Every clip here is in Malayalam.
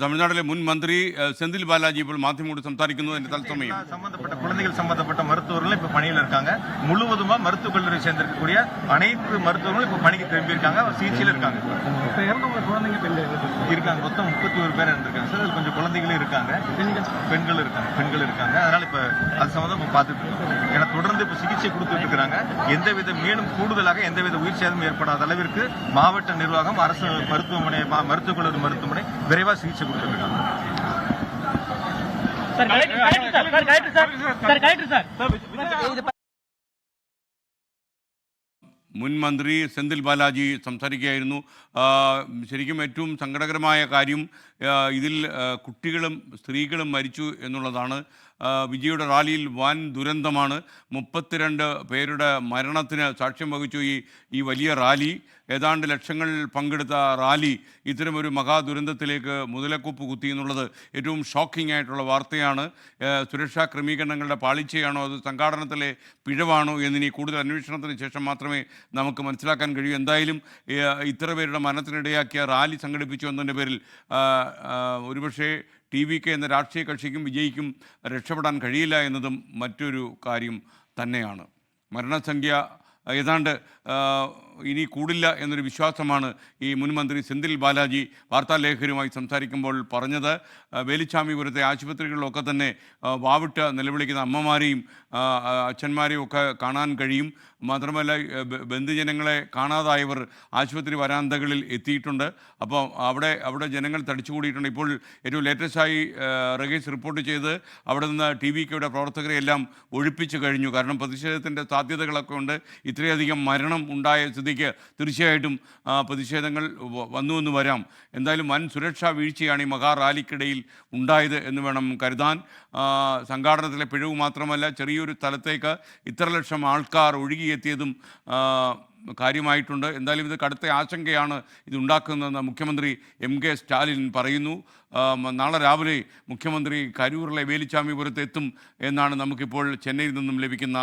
തമിഴ്നാട്ടിലെ മുൻ മന്ത്രി സെന്തിൽ ബാലാജി ഇപ്പോൾ മാധ്യമങ്ങളോട് സംസാരിക്കുന്നതിന്റെ തത്സമയം சம்பந்தப்பட்ட കുഴந்தைகள் സംബന്ധപ്പെട്ട மருத்துவர்கள் இப்ப பணியில் இருக்காங்க முழுவதுமா மருத்துவக் கல்லூரி சேர்ந்திருக்கக்கூடிய அனைத்து மருத்துவர்களும் இப்ப பணிக்கு திரும்பி சிகிச்சையில் இருக்காங்க இப்ப இறந்தவங்க இருக்காங்க மொத்தம் முப்பத்தி ஒரு பேர் இருந்திருக்காங்க சார் அதுல கொஞ்சம் குழந்தைகளும் இருக்காங்க பெண்கள் இருக்காங்க பெண்கள் இருக்காங்க அதனால இப்ப அது சம்பந்தம் இப்ப பார்த்துட்டு இருக்கோம் ஏன்னா தொடர்ந்து இப்ப சிகிச்சை கொடுத்துட்டு இருக்காங்க எந்தவித மேலும் கூடுதலாக எந்த வித உயிர் சேதம் ஏற்படாத அளவிற்கு மாவட்ட நிர்வாகம் அரசு மருத்துவமனை மருத்துவக் கல்லூரி மருத்துவமனை விரைவாக சிகிச்சை കുറച്ച് കുറ്റമിടാം മുൻ മന്ത്രി സെന്തിൽ ബാലാജി സംസാരിക്കുകയായിരുന്നു. ശരിക്കും ഏറ്റവും സങ്കടകരമായ കാര്യം ഇതിൽ കുട്ടികളും സ്ത്രീകളും മരിച്ചു എന്നുള്ളതാണ്. വിജയുടെ റാലിയിൽ വൻ ദുരന്തമാണ്. മുപ്പത്തിരണ്ട് പേരുടെ മരണത്തിന് സാക്ഷ്യം വഹിച്ചു ഈ ഈ വലിയ റാലി. ഏതാണ്ട് ലക്ഷങ്ങൾ പങ്കെടുത്ത റാലി ഇത്തരമൊരു മഹാദുരന്തത്തിലേക്ക് മുതലക്കുപ്പ് കുത്തി എന്നുള്ളത് ഏറ്റവും ഷോക്കിംഗ് ആയിട്ടുള്ള വാർത്തയാണ്. സുരക്ഷാ ക്രമീകരണങ്ങളുടെ പാളിച്ചയാണോ അത് സംഘാടനത്തിലെ പിഴവാണോ എന്നിനി കൂടുതൽ അന്വേഷണത്തിന് ശേഷം മാത്രമേ നമുക്ക് മനസ്സിലാക്കാൻ കഴിയൂ. എന്തായാലും ഇത്ര പേരുടെ മരണത്തിനിടയാക്കിയ റാലി സംഘടിപ്പിച്ചു എന്നതിന്റെ പേരിൽ ഒരുപക്ഷേ ടി വി കെ എന്ന രാഷ്ട്രീയ കക്ഷിക്കും വിജയിക്കും രക്ഷപ്പെടാൻ കഴിയില്ല എന്നതും മറ്റൊരു കാര്യം തന്നെയാണ്. മരണസംഖ്യ ഏതാണ്ട് ഇനി കൂടില്ല എന്നൊരു വിശ്വാസമാണ് ഈ മുൻമന്ത്രി സെന്തിൽ ബാലാജി വാർത്താലേഖകരുമായി സംസാരിക്കുമ്പോൾ പറഞ്ഞത്. വേലിച്ചാമിപുരത്തെ ആശുപത്രികളിലൊക്കെ തന്നെ വാവിട്ട് നിലവിളിക്കുന്ന അമ്മമാരെയും അച്ഛന്മാരെയും ഒക്കെ കാണാൻ കഴിയും. മാത്രമല്ല ബന്ധുജനങ്ങളെ കാണാതായവർ ആശുപത്രി വരാന്തകളിൽ എത്തിയിട്ടുണ്ട്. അപ്പോൾ അവിടെ അവിടെ ജനങ്ങൾ തടിച്ചുകൂടിയിട്ടുണ്ട്. ഇപ്പോൾ ഏറ്റവും ലേറ്റസ്റ്റായി റഗേസ് റിപ്പോർട്ട് ചെയ്ത് അവിടെ നിന്ന് ടി വി കെയുടെ പ്രവർത്തകരെ എല്ലാം ഒഴിപ്പിച്ചു കഴിഞ്ഞു. കാരണം പ്രതിഷേധത്തിന്റെ സാധ്യതകളൊക്കെ ഉണ്ട്. ഇത്രയധികം മരണം ഉണ്ടായ സ്ഥിതിക്ക് തീർച്ചയായിട്ടും പ്രതിഷേധങ്ങൾ വന്നു എന്ന് വരാം. എന്തായാലും വൻ സുരക്ഷാ വീഴ്ചയാണ് ഈ മഹാറാലിക്കിടയിൽ ഉണ്ടായത് എന്ന് വേണം കരുതാൻ. സംഘാടനത്തിലെ പിഴവ് മാത്രമല്ല ചെറിയൊരു സ്ഥലത്തേക്ക് ഇത്ര ലക്ഷം ആൾക്കാർ ഒഴുകിയെത്തിയതും കാര്യമായിട്ടുണ്ട്. എന്തായാലും ഇത് കടുത്ത ആശങ്കയാണ് ഇതുണ്ടാക്കുന്നതെന്ന് മുഖ്യമന്ത്രി എം കെ സ്റ്റാലിൻ പറയുന്നു. നാളെ രാവിലെ മുഖ്യമന്ത്രി കരൂറിലെ വേലിച്ചാമിപുരത്ത് എത്തും എന്നാണ് നമുക്കിപ്പോൾ ചെന്നൈയിൽ നിന്നും ലഭിക്കുന്ന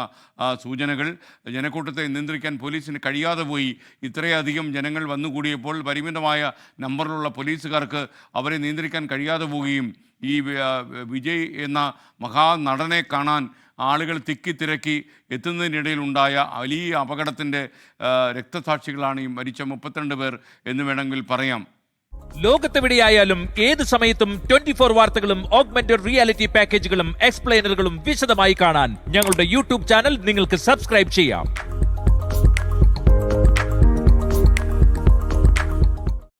സൂചനകൾ. ജനക്കൂട്ടത്തെ നിയന്ത്രിക്കാൻ പോലീസിന് കഴിയാതെ പോയി. ഇത്രയധികം ജനങ്ങൾ വന്നുകൂടിയപ്പോൾ പരിമിതമായ നമ്പറിലുള്ള പോലീസുകാർക്ക് അവരെ നിയന്ത്രിക്കാൻ കഴിയാതെ പോവുകയും ഈ വിജയ് എന്ന മഹാനടനെ കാണാൻ ആളുകൾ തിക്കി തിരക്കി എത്തുന്നതിനിടയിലുണ്ടായ വലിയ അപകടത്തിന്റെ രക്തസാക്ഷികളാണ് ഈ മരിച്ച മുപ്പത്തിരണ്ട് പേർ എന്ന് വേണമെങ്കിൽ പറയാം. ലോകത്തെവിടെയായാലും ഏത് സമയത്തും ട്വന്റി ഫോർ വാർത്തകളും ഓഗ്മെന്റഡ് റിയാലിറ്റി പാക്കേജുകളും എക്സ്പ്ലെയിനറുകളും വിശദമായി കാണാൻ ഞങ്ങളുടെ യൂട്യൂബ് ചാനൽ നിങ്ങൾക്ക് സബ്സ്ക്രൈബ് ചെയ്യാം.